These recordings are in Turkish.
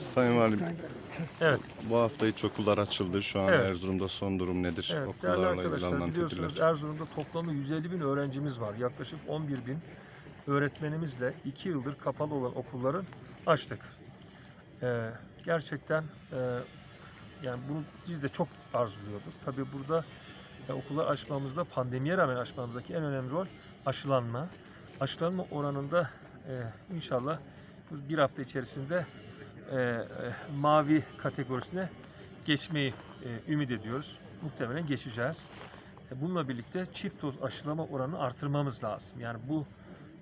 Sayın Valim, Evet. bu hafta hiç okullar açıldı. Şu an Evet. Erzurum'da son durum nedir? Evet, değerli Okullarla ilgili arkadaşlar alınan biliyorsunuz tedbirler. Erzurum'da toplamda 150 bin öğrencimiz var. Yaklaşık 11 bin öğretmenimizle 2 yıldır kapalı olan okulların açtık. Ee, gerçekten e, yani bunu biz de çok arzuluyorduk. Tabii burada e, okullar açmamızda pandemiye rağmen açmamızdaki en önemli rol aşılanma. Aşılanma oranında e, inşallah bir hafta içerisinde e, e, mavi kategorisine geçmeyi e, ümit ediyoruz. Muhtemelen geçeceğiz. E, Bununla birlikte çift doz aşılama oranını artırmamız lazım. Yani bu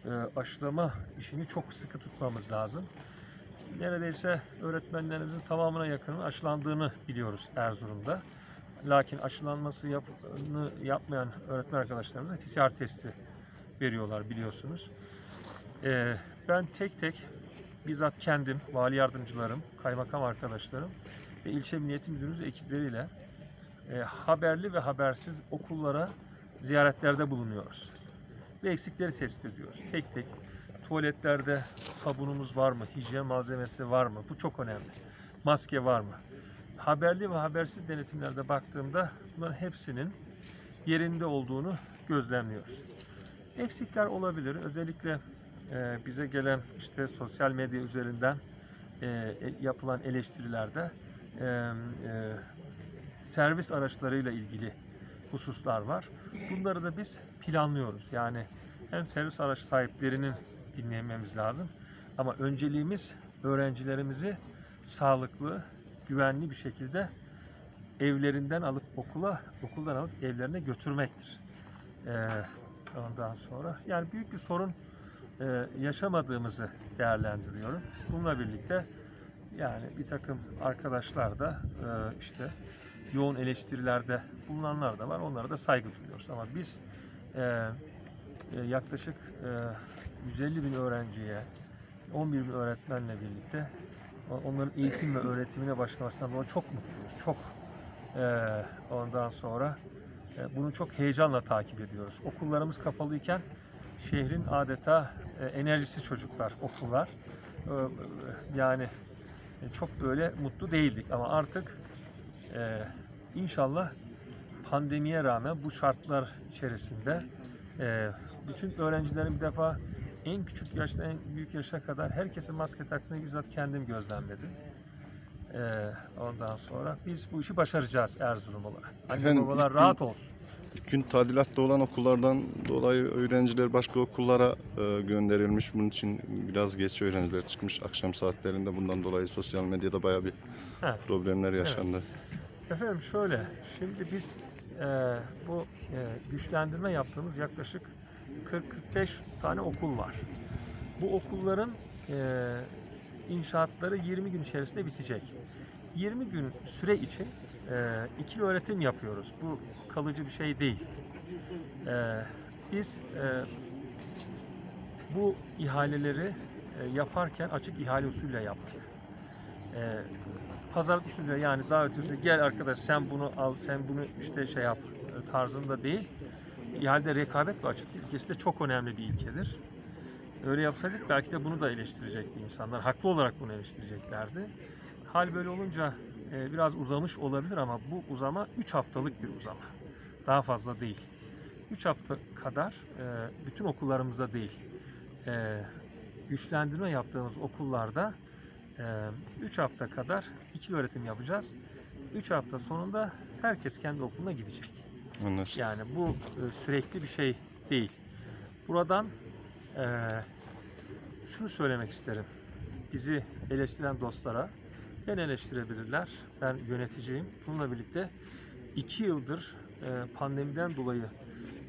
e, aşılama işini çok sıkı tutmamız lazım. Neredeyse öğretmenlerimizin tamamına yakının aşılandığını biliyoruz Erzurum'da. Lakin aşılanması yapını yapmayan öğretmen arkadaşlarımıza PCR testi veriyorlar biliyorsunuz. E, ben tek tek bizzat kendim, vali yardımcılarım, kaymakam arkadaşlarım ve ilçe emniyeti müdürümüz ekipleriyle e, haberli ve habersiz okullara ziyaretlerde bulunuyoruz. Ve eksikleri tespit ediyoruz. Tek tek tuvaletlerde sabunumuz var mı, hijyen malzemesi var mı? Bu çok önemli. Maske var mı? Haberli ve habersiz denetimlerde baktığımda bunların hepsinin yerinde olduğunu gözlemliyoruz. Eksikler olabilir. Özellikle e, bize gelen işte sosyal medya üzerinden e, e, yapılan eleştirilerde e, servis araçlarıyla ilgili hususlar var. Bunları da biz planlıyoruz. Yani hem servis araç sahiplerinin dinlememiz lazım ama önceliğimiz öğrencilerimizi sağlıklı, güvenli bir şekilde evlerinden alıp okula, okuldan alıp evlerine götürmektir. Ee, ondan sonra yani büyük bir sorun e, yaşamadığımızı değerlendiriyorum. Bununla birlikte yani bir takım arkadaşlar da e, işte yoğun eleştirilerde bulunanlar da var. Onlara da saygı duyuyoruz. Ama biz e, e, yaklaşık e, 150 bin öğrenciye, 11 bin öğretmenle birlikte onların eğitim ve öğretimine başlamasından dolayı çok mutluyuz. Çok e, ondan sonra e, bunu çok heyecanla takip ediyoruz. Okullarımız kapalıyken şehrin adeta e, enerjisi çocuklar, okullar. E, e, yani e, çok böyle mutlu değildik ama artık inşallah pandemiye rağmen bu şartlar içerisinde bütün öğrencilerin bir defa en küçük yaşta en büyük yaşa kadar herkesin maske taktığını bizzat kendim gözlemledim. Ondan sonra biz bu işi başaracağız Erzurum olarak. Anne Efendim, babalar ilk rahat olsun. İlk gün tadilatta olan okullardan dolayı öğrenciler başka okullara e, gönderilmiş. Bunun için biraz geç öğrenciler çıkmış akşam saatlerinde. Bundan dolayı sosyal medyada bayağı bir Evet. problemler yaşandı. Efendim şöyle, şimdi biz e, bu e, güçlendirme yaptığımız yaklaşık 40-45 tane okul var. Bu okulların e, inşaatları 20 gün içerisinde bitecek. 20 gün süre için e, ikili öğretim yapıyoruz. Bu kalıcı bir şey değil. E, biz e, bu ihaleleri e, yaparken açık ihale usulüyle yaptık. E, pazarlık usulüyle yani davet usulü gel arkadaş sen bunu al sen bunu işte şey yap e, tarzında değil. İhalede rekabet ve açıklık ilkesi de çok önemli bir ilkedir. Öyle yapsaydık belki de bunu da eleştirecekti insanlar. Haklı olarak bunu eleştireceklerdi. Hal böyle olunca e, biraz uzamış olabilir ama bu uzama 3 haftalık bir uzama. Daha fazla değil. 3 hafta kadar e, bütün okullarımızda değil. E, güçlendirme yaptığımız okullarda 3 hafta kadar ikili öğretim yapacağız. 3 hafta sonunda herkes kendi okuluna gidecek. Anlaşıldı. Yani bu e, sürekli bir şey değil. Buradan e, şunu söylemek isterim. Bizi eleştiren dostlara beni eleştirebilirler. Ben yöneticiyim. Bununla birlikte iki yıldır e, pandemiden dolayı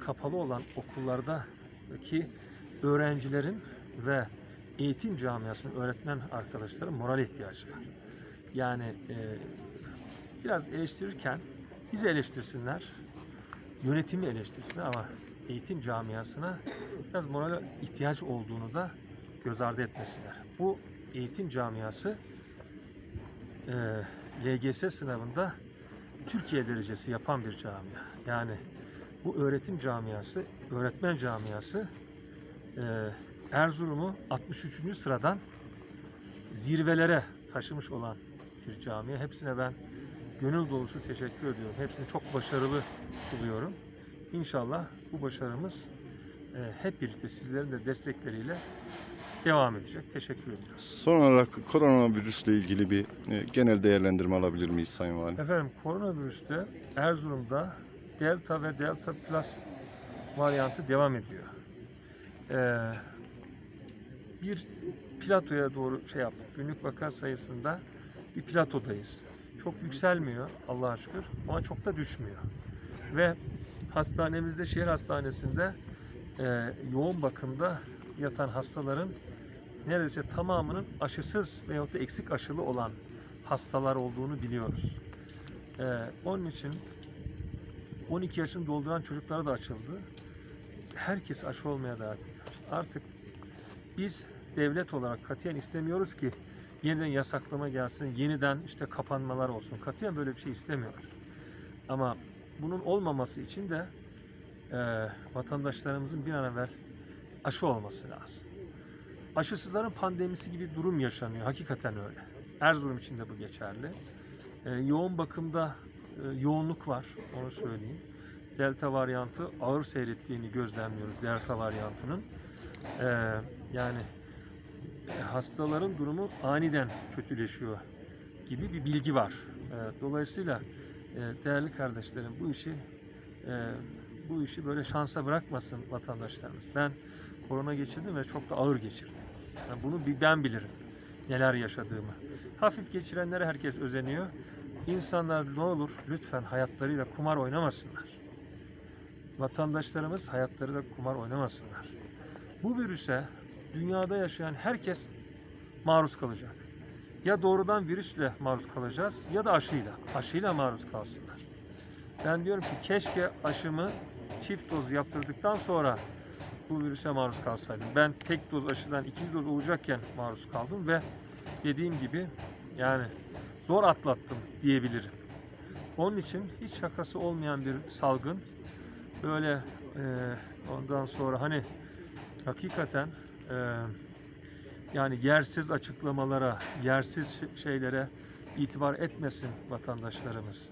kapalı olan okullardaki öğrencilerin ve eğitim camiasının öğretmen arkadaşların moral ihtiyacı var. Yani e, biraz eleştirirken bizi eleştirsinler, yönetimi eleştirsinler ama eğitim camiasına biraz moral ihtiyacı olduğunu da göz ardı etmesinler. Bu eğitim camiası e, LGS sınavında Türkiye derecesi yapan bir camia. Yani bu öğretim camiası, öğretmen camiası e, Erzurum'u 63. sıradan zirvelere taşımış olan bir camiye. Hepsine ben gönül dolusu teşekkür ediyorum. Hepsini çok başarılı buluyorum. İnşallah bu başarımız hep birlikte sizlerin de destekleriyle devam edecek. Teşekkür ediyorum. Son olarak koronavirüsle ilgili bir e, genel değerlendirme alabilir miyiz Sayın Valim? Efendim koronavirüste Erzurum'da Delta ve Delta Plus varyantı devam ediyor. Ee, bir platoya doğru şey yaptık. Günlük vaka sayısında bir platodayız. Çok yükselmiyor Allah'a şükür ama çok da düşmüyor. Ve hastanemizde, şehir hastanesinde e, yoğun bakımda yatan hastaların neredeyse tamamının aşısız veyahut da eksik aşılı olan hastalar olduğunu biliyoruz. Ee, onun için 12 yaşını dolduran çocuklara da açıldı. Herkes aşı olmaya davet ediyoruz. Artık biz devlet olarak katiyen istemiyoruz ki yeniden yasaklama gelsin, yeniden işte kapanmalar olsun. Katiyen böyle bir şey istemiyoruz. Ama bunun olmaması için de e, vatandaşlarımızın bir an evvel aşı olması lazım. Aşısızların pandemisi gibi durum yaşanıyor. Hakikaten öyle. Erzurum için de bu geçerli. Ee, yoğun bakımda e, yoğunluk var, onu söyleyeyim. Delta varyantı ağır seyrettiğini gözlemliyoruz Delta varyantının. Ee, yani e, hastaların durumu aniden kötüleşiyor gibi bir bilgi var. Ee, dolayısıyla e, değerli kardeşlerim bu işi e, bu işi böyle şansa bırakmasın vatandaşlarımız. Ben korona geçirdim ve çok da ağır geçirdim. Yani bunu ben bilirim neler yaşadığımı. Hafif geçirenlere herkes özeniyor. İnsanlar ne olur lütfen hayatlarıyla kumar oynamasınlar. Vatandaşlarımız hayatlarıyla kumar oynamasınlar. Bu virüse dünyada yaşayan herkes maruz kalacak. Ya doğrudan virüsle maruz kalacağız ya da aşıyla. Aşıyla maruz kalsınlar. Ben diyorum ki keşke aşımı çift doz yaptırdıktan sonra bu virüse maruz kalsaydım. Ben tek doz aşıdan ikinci doz olacakken maruz kaldım ve dediğim gibi yani zor atlattım diyebilirim. Onun için hiç şakası olmayan bir salgın. Böyle e, ondan sonra hani hakikaten e, yani yersiz açıklamalara, yersiz şeylere itibar etmesin vatandaşlarımız.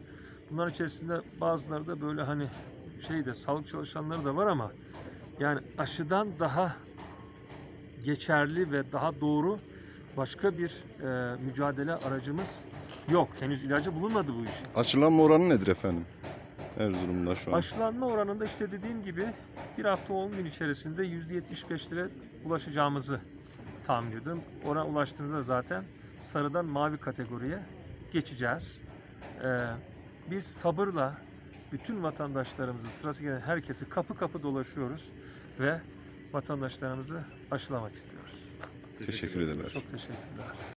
Bunlar içerisinde bazıları da böyle hani şeyde sağlık çalışanları da var ama yani aşıdan daha geçerli ve daha doğru başka bir e, mücadele aracımız yok. Henüz ilacı bulunmadı bu işin. Aşılanma oranı nedir efendim? Erzurum'da şu an. Aşılanma oranında işte dediğim gibi bir hafta 10 gün içerisinde %75'lere ulaşacağımızı tahmin ediyorum. Oraya ulaştığımızda zaten sarıdan mavi kategoriye geçeceğiz. Ee, biz sabırla bütün vatandaşlarımızı sırası gelen herkesi kapı kapı dolaşıyoruz ve vatandaşlarımızı aşılamak istiyoruz. Teşekkür ederim. Çok teşekkürler.